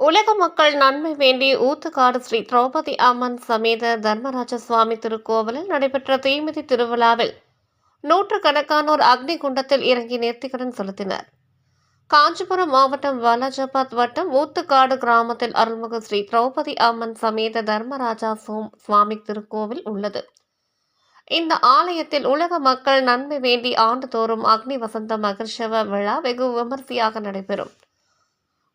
உலக மக்கள் நன்மை வேண்டி ஊத்துக்காடு ஸ்ரீ திரௌபதி அம்மன் சமேத தர்மராஜ சுவாமி திருக்கோவிலில் நடைபெற்ற தீமிதி திருவிழாவில் நூற்றுக்கணக்கானோர் அக்னி குண்டத்தில் இறங்கி நேர்த்திக்கடன் செலுத்தினர். காஞ்சிபுரம் மாவட்டம் வாலாஜாபாத் வட்டம் ஊத்துக்காடு கிராமத்தில் அருள்மிகு ஸ்ரீ திரௌபதி அம்மன் சமேத தர்மராஜா சோம் சுவாமி திருக்கோவில் உள்ளது. இந்த ஆலயத்தில் உலக மக்கள் நன்மை வேண்டி ஆண்டுதோறும் அக்னி வசந்த மகிழ்ச்சவ விழா வெகு விமர்சையாக நடைபெறும்.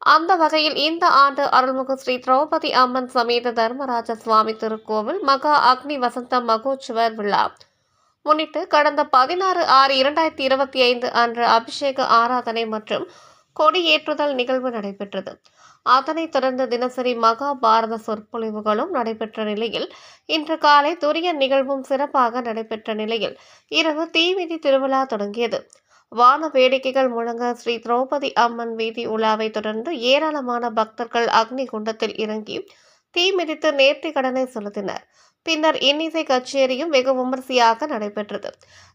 அந்த வகையில் இந்த ஆண்டு அருள்மிகு ஸ்ரீ திரௌபதி அம்மன் சமேத தர்மராஜ சுவாமி திருக்கோவில் மகா அக்னி வசந்த மகோத்சவர் விழா. முன்னிட்டு கடந்த பதினாறு ஆறு இரண்டாயிரத்தி இருபத்தி ஐந்து அன்று அபிஷேக ஆராதனை மற்றும் கொடியேற்றுதல் நிகழ்வு நடைபெற்றது. அதனைத் தொடர்ந்து தினசரி மகாபாரத சொற்பொழிவுகளும் நடைபெற்ற நிலையில் இன்று காலை துரிய நிகழ்வும் சிறப்பாக நடைபெற்ற நிலையில் இரவு தீமிதி திருவிழா தொடங்கியது. வான வேடிக்கைகள் முழங்க ஸ்ரீ திரௌபதி அம்மன் வீதி உலாவை தொடர்ந்து ஏராளமான பக்தர்கள் அக்னி குண்டத்தில் இறங்கி தீ மிதித்து நேர்த்தி கடனை செலுத்தினர். பின்னர் இன்னிசை கச்சேரியும் வெகு விமர்சையாக நடைபெற்றது.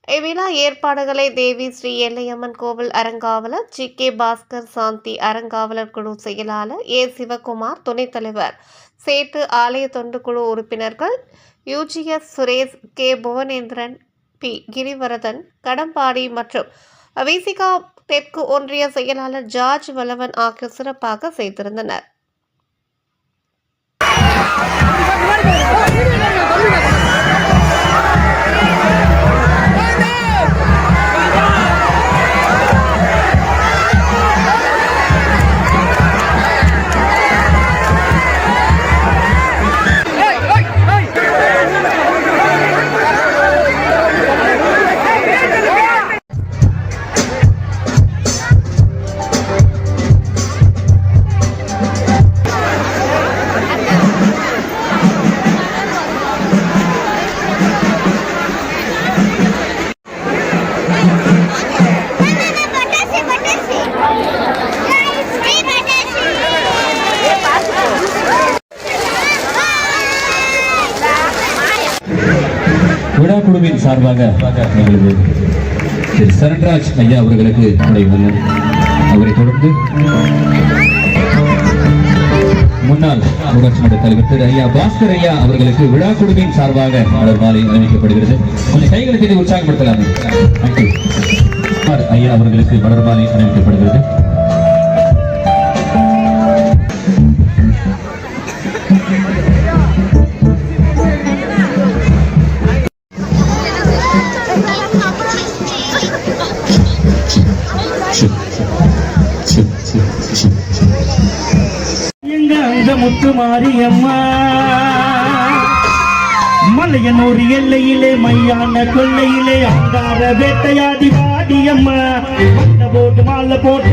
இவ்விழா ஏற்பாடுகளை தேவி ஸ்ரீ எல்லையம்மன் கோவில் அறங்காவலர் ஜி. கே. பாஸ்கர் சாந்தி அறங்காவலர் குழு செயலாளர் ஏ. சிவகுமார் துணைத் தலைவர் சேட்டு ஆலய தொண்டு குழு உறுப்பினர்கள் UGS Suresh K. Bhuvanendran P. Kirivaradhan Kadambadi மற்றும் விசிகா தெற்கு ஒன்றிய செயலாளர் ஜார்ஜ் வல்லவன் ஆகியோர் சிறப்பாக செய்திருந்தனர் விழா குழுவின் சார்பாக எங்களது திரு சரண்ராஜ் ஐயா அவர்களுக்கு நம்முடைய அவரை தொடர்ந்து முன்னாள் ஊராட்சி மன்ற தலைவர் திரு ஐயா பாஸ்கர் ஐயா அவர்களுக்கு விழா குழுவின் சார்பாக மலர் மாலை அறிவிக்கப்படுகிறது கொஞ்சம் கைகளை தட்டி உற்சாகப்படுத்தலாமே. ஐயா அவர்களுக்கு மலர் மாலை அணிவிக்கப்படுகிறது. எங்க முத்து மாரியம்மா. மலையனூர் எல்லையிலே மையான கொள்ளையிலே அங்கார வேட்டையாடி பாடியம்மா. போட்டு மாலை போட்டு.